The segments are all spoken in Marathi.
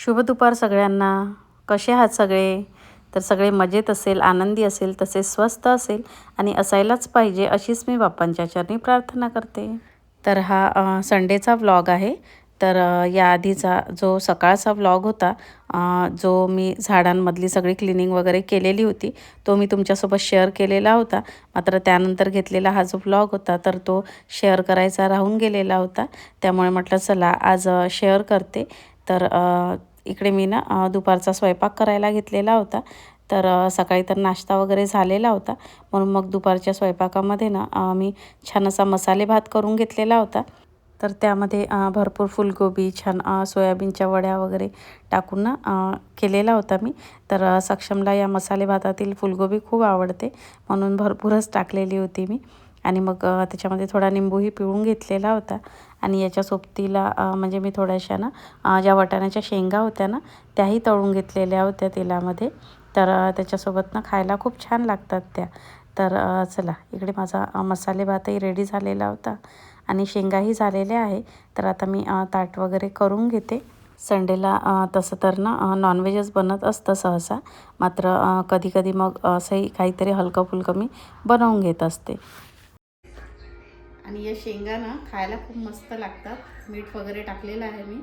शुभ दुपार सगळ्यांना. कसे आहात सगळे? तर सगळे मजेत असेल आनंदी असेल तसेच स्वस्त असेल आणि असायलाच पाहिजे अशीच मी बाप्पांच्या चरणी प्रार्थना करते. तर हा संडेचा व्लॉग आहे. तर याआधीचा जो सकाळचा व्लॉग होता जो मी झाडांमधली सगळी क्लिनिंग वगैरे केलेली होती तो मी तुमच्यासोबत शेअर केलेला होता. मात्र त्यानंतर घेतलेला हा जो व्लॉग होता तर तो शेअर करायचा राहून गेलेला होता. त्यामुळे म्हटलं चला आज शेअर करते. तर इकडे मी ना दुपारचा स्वयंपाक करायला घेतलेला होता. तर सकाळी तर नाश्ता वगैरे झालेला होता. म्हणून मग दुपारच्या स्वयंपाकामध्ये ना मी छान असा मसाले भात करून घेतलेला होता. तर त्यामध्ये भरपूर फुलगोबी छान सोयाबीनच्या वड्या वगैरे टाकून ना केलेला होता मी. तर सक्षमला या मसाले भातातील फुलगोबी खूप आवडते. म्हणून भरपूरच टाकलेली होती मी. आणि मग त्याच्यामध्ये थोडा निंबूही पिळून घेतलेला होता. आणि याच्या सोबतीला म्हणजे मी थोड्याशा ना ज्या वाटाण्याच्या शेंगा होत्या ना त्याही तळून घेतलेल्या होत्या तेलामध्ये. तर त्याच्यासोबत ना खायला खूप छान लागतात त्या. तर चला इकडे माझा मसाले भातही रेडी झालेला होता आणि शेंगाही झालेल्या आहे. तर आता मी ताट वगैरे करून घेते. संडेला तसं तर ना नॉनव्हेजच बनत असतं सहसा. मात्र कधीकधी कधी कधी मग असंही काहीतरी हलकं फुलकं मी बनवून घेत असते. आणि या शेंगा ना खायला खूप मस्त लागतात. मीठ वगैरे टाकलेलं आहे मी.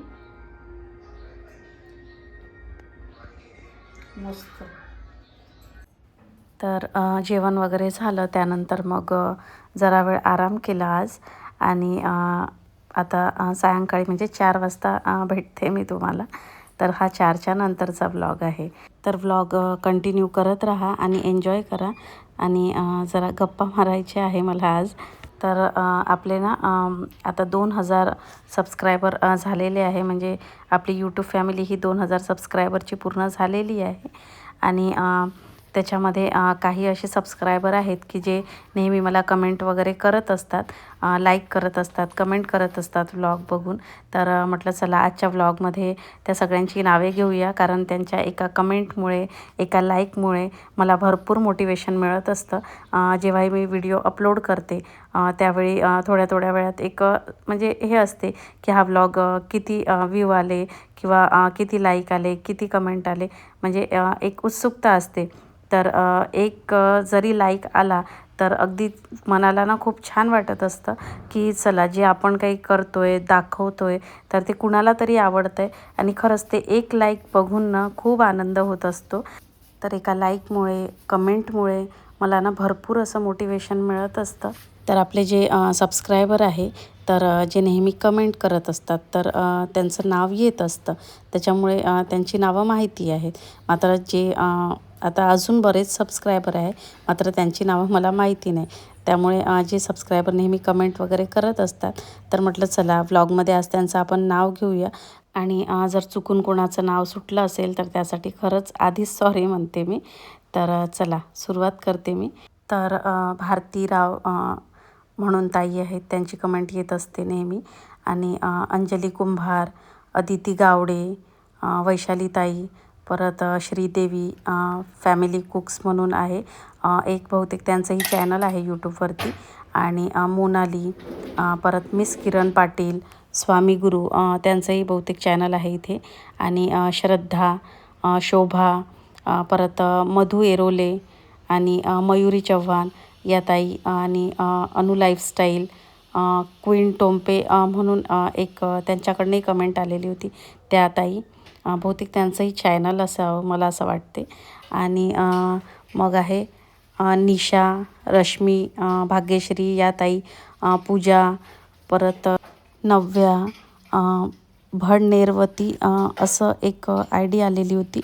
मस्त. तर जेवण वगैरे झालं. त्यानंतर मग जरा वेळ आराम केला आज. आणि आता सायंकाळी म्हणजे चार वाजता भेटते मी तुम्हाला. तर हा चारच्या नंतरचा व्लॉग आहे. तर व्लॉग कंटिन्यू करत राहा आणि एन्जॉय करा. आणि जरा गप्पा मारायचे आहे मला आज. तर आपले ना आता दोन हजार सबस्क्रायबर झालेले आहे. म्हणजे आपली यूट्यूब फॅमिली ही दोन हजार सबस्क्रायबरची पूर्ण झालेली आहे. आणि त्याच्यामध्ये काही असे सबस्क्रायबर आहेत की जे नेहमी मला कमेंट वगैरे करत असतात लाईक करत असतात कमेंट करत असतात व्लॉग बघून. तर म्हटलं चला आजच्या व्लॉगमध्ये त्या सगळ्यांची नावे घेऊया. कारण त्यांच्या एका कमेंटमुळे एका लाईकमुळे मला भरपूर मोटिवेशन मिळत असतं. जेव्हाही मी व्हिडिओ अपलोड करते त्यावेळी थोड्या थोड्या वेळात एक म्हणजे हे असते की हा व्लॉग किती व्ह्यू आले किंवा किती लाईक आले किती कमेंट आले. म्हणजे एक उत्सुकता असते. तर एक जरी लाईक आला तर अगदी मनाला ना खूप छान वाटत असतं की चला जे आपण काही करतो आहे दाखवतो आहे तर ते कुणाला तरी आवडतं आहे आणि खरंच ते एक लाईक बघून ना खूप आनंद होत असतो. तर एका लाईकमुळे कमेंटमुळे मला ना भरपूर असं मोटिवेशन मिळत असतं. तर आपले जे सबस्क्रायबर आहे तर जे नेहमी कमेंट करत असतात तर त्यांचं नाव येत असतं. त्याच्यामुळे त्यांची नावं माहिती आहेत. मात्र जे आता अजून बरेच सबस्क्रायबर आहे मात्र त्यांची नावं मला माहिती नाही. त्यामुळे जे सबस्क्रायबर नेहमी कमेंट वगैरे करत असतात तर म्हटलं चला व्लॉगमध्ये आज त्यांचं आपण नाव घेऊया. आणि जर चुकून कोणाचं नाव सुटलं असेल तर त्यासाठी खरंच आधीच सॉरी म्हणते मी. तर चला सुरुवात करते मी. तर भारती भारतीराव म्हणून ताई आहेत त्यांची कमेंट येत असते नेहमी. आणि अंजली कुंभार अदिती गावडे वैशाली ताई परत श्रीदेवी फॅमिली कुक्स म्हणून आहे. एक बहुतेक त्यांचंही चॅनल आहे यूट्यूबवरती आणि मोनाली परत मिस किरण पाटील स्वामी गुरु त्यांचंही बहुतेक चॅनल आहे इथे. आणि श्रद्धा शोभा परत मधू एरोले आणि मयुरी चव्हाण या ताई आणि अनु लाईफस्टाईल क्वीन टोम्पे म्हणून एक त्यांच्याकडनंही कमेंट आलेली होती. त्या ताई बहुतेक त्यांचंही चॅनल असावं मला असं वाटते. आणि मग आहे निशा रश्मी भाग्यश्री या ताई पूजा परत नव्या भडनेरवती असं एक आय डी आलेली होती.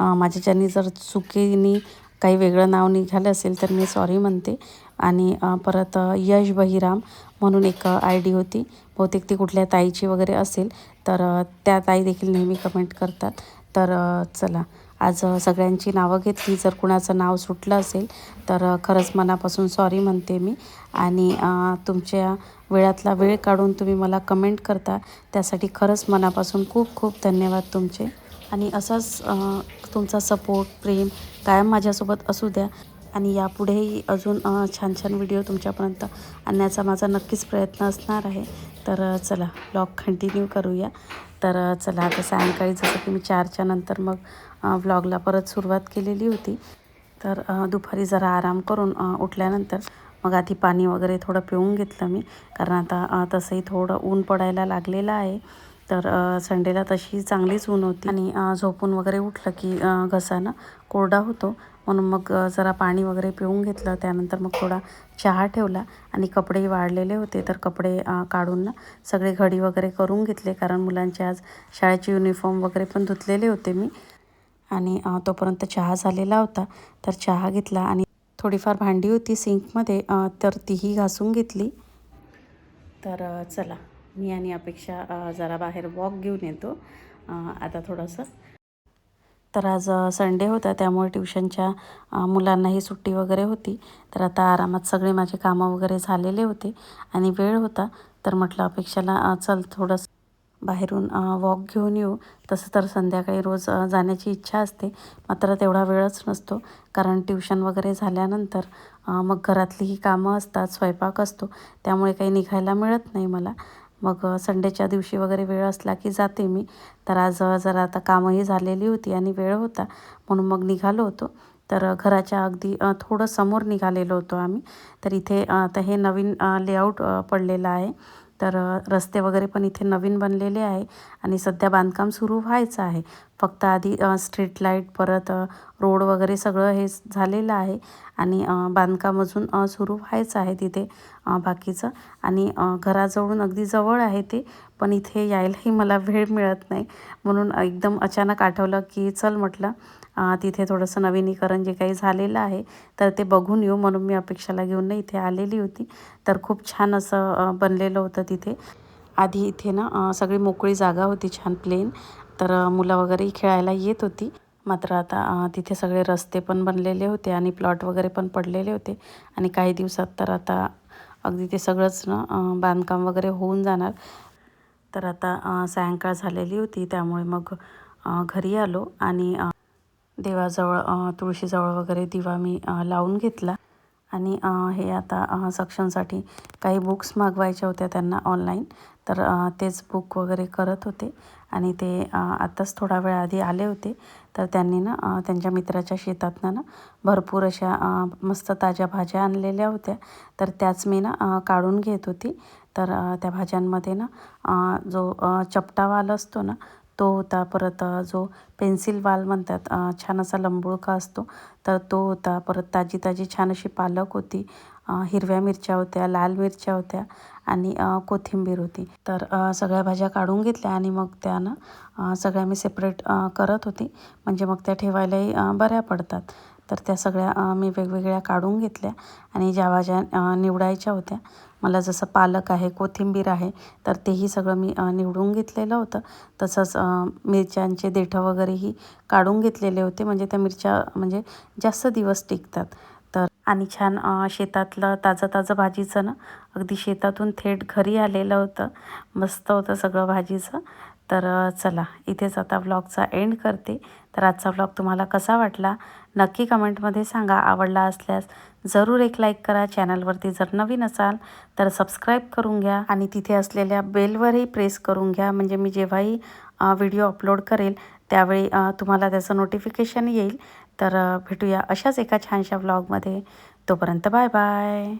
माझ्याच्यानी जर चुकीने काही वेगळं नाव निघालं असेल तर मी सॉरी म्हणते. आणि परत यश बहिराम म्हणून एक आय डी होती. बहुतेक ती कुठल्या ताईची वगैरे असेल तर त्या ताई देखील नेहमी कमेंट करतात. तर चला. आज सगळ्यांची नावं घेतली. जर कुणाचं नाव सुटलं असेल तर खरंच मनापासून सॉरी म्हणते मी. आणि तुमच्या वेळातला वेळ काढून तुम्ही मला कमेंट करता त्यासाठी खरंच मनापासून खूप खूप धन्यवाद तुमचे. आणि असाच तुमचा सपोर्ट प्रेम कायम माझ्यासोबत असू द्या. आणि यापुढेही अजून छान छान व्हिडिओ तुमच्यापर्यंत आणण्याचा माझा नक्कीच प्रयत्न असणार आहे. तर चला ब्लॉग कंटिन्यू करूया. तर चला आता सायंकाळी जसं की मी चारच्या नंतर मग ब्लॉगला परत सुरुवात केलेली होती. तर दुपारी जरा आराम करून उठल्यानंतर मग आधी पाणी वगैरे थोडं पिऊन घेतलं मी. कारण आता तसंही थोडं ऊन पडायला लागलेलं आहे. तर संडेला तशी चांगलीच ऊन होती. आणि झोपून वगैरे उठलं की घसानं कोरडा होतो. म्हणून मग जरा पाणी वगैरे पिऊन घेतलं. त्यानंतर मग थोडा चहा ठेवला आणि कपडेही वाढलेले होते. तर कपडे काढून ना सगळे घडी वगैरे करून घेतले. कारण मुलांचे आज शाळेचे युनिफॉर्म वगैरे पण धुतलेले होते मी. आणि तोपर्यंत चहा झालेला होता. तर चहा घेतला आणि थोडीफार भांडी होती सिंकमध्ये तर तीही घासून घेतली. तर चला. मी आणि अपेक्षा जरा बाहेर वॉक घेऊन येतो. आता थोडंसं तर आज संडे होता त्यामुळे ट्युशनच्या मुलांनाही सुट्टी वगैरे होती. तर आता आरामात सगळे माझे कामं वगैरे झालेले होते आणि वेळ होता. तर म्हटलं अपेक्षाला चल थोडंसं बाहेरून वॉक घेऊन येऊ. तसं तर संध्याकाळी रोज जाण्याची इच्छा असते. मात्र तेवढा वेळच नसतो. कारण ट्युशन वगैरे झाल्यानंतर मग मग घरातलीही कामं असतात स्वयंपाक असतो. त्यामुळे काही निघायला मिळत नाही मला. मग संडेच्या दिवशी वगैरे वेळ असला की जाते मी. तर आज जरा आता कामंही झालेली होती आणि वेळ होता. म्हणून मग निघालो होतो. तर घराच्या अगदी थोडं समोर निघालेलो होतो आम्ही. तर इथे आता हे नवीन लेआउट पडलेलं आहे. तर रस्ते वगैरे पण इथे नवीन बनलेले आहे आणि सध्या बांधकाम सुरू व्हायचं आहे. फक्त आधी स्ट्रीट लाइट परत रोड वगैरे सगळं हे झालेलं आहे आणि बांधकाम अजून सुरू व्हायचं आहे तिथे बाकीचं. आणि घराजवळून अगदी जवळ आहे ते. पण इथे यायलाही मला वेळ मिळत नाही. म्हणून एकदम अचानक आठवलं की चल म्हटलं तिथे थोडंसं नवीनीकरण जे काही झालेलं आहे तर ते बघून येऊ म्हणून मी अपेक्षाला घेऊन इथे आलेली होती. तर खूप छान असं बनलेलं होतं तिथे. आधी इथे ना सगळी मोकळी जागा होती छान प्लेन. तर मुलं वगैरे खेळायला येत होती. मात्र आता तिथे सगळे रस्ते पण बनलेले होते आणि प्लॉट वगैरे पण पडलेले होते. आणि काही दिवसात तर आता अगदी ते सगळंच ना बांधकाम वगैरे होऊन जाणार. तर आता सायंकाळ झालेली होती त्यामुळे मग घरी आलो आणि देवाजवळ तुळशीजवळ वगैरे दिवा मी लावून घेतला. आणि हे आता सक्षमसाठी काही बुक्स मागवायच्या होत्या त्यांना ऑनलाईन. तर तेच बुक वगैरे करत होते. आणि ते आत्ताच थोडा वेळ आधी आले होते. तर त्यांनी ना त्यांच्या मित्राच्या शेतातनं ना भरपूर अशा मस्त ताज्या भाज्या आणलेल्या होत्या. तर त्याच मी ना काढून घेत होती. तर त्या भाज्यांमध्ये ना जो चपटावाल चपटा वाल असतो ना तो होता. परत जो पेन्सिल वाल म्हणतात छान असा लंबुळका असतो. तर तो होता. परत ताजी ताजी छान अशी पालक होती. हिरव्या मिरच्या होत्या लाल मिरच्या होत्या आणि कोथिंबीर होती. तर सगळ्या भाज्या काढून घेतल्या आणि मग त्यानं सगळ्या मी सेपरेट करत होती. म्हणजे मग त्या ठेवायलाही बऱ्या पडतात. तर त्या सगळ्या मी वेगवेगळ्या काढून घेतल्या आणि ज्या भाज्या निवडायच्या होत्या मला जसं पालक आहे कोथिंबीर आहे तर तेही सगळं मी निवडून घेतलेलं होतं. तसंच मिरच्यांचे देठं वगैरेही काढून घेतलेले होते. म्हणजे त्या मिरच्या म्हणजे जास्त दिवस टिकतात. आणि छान शेतातलं ताजं ताजं भाजीचं ना अगदी शेतातून थेट घरी आलेलं होतं. मस्त होतं सगळं भाजीचं. तर चला इथेच आता व्लॉगचा एंड करते. तर आजचा व्लॉग तुम्हाला कसा वाटला? नक्की कमेंटमध्ये सांगा. आवडला असल्यास जरूर एक लाईक करा. चॅनलवरती जर नवीन असाल तर सबस्क्राईब करून घ्या. आणि तिथे असलेल्या बेलवरही प्रेस करून घ्या. म्हणजे मी जेव्हाही व्हिडिओ अपलोड करेल त्यावेळी तुम्हाला त्याचं नोटिफिकेशन येईल. तर भेटूया अशाच एका छानशा व्लॉगमध्ये तोपर्यंत बाय बाय.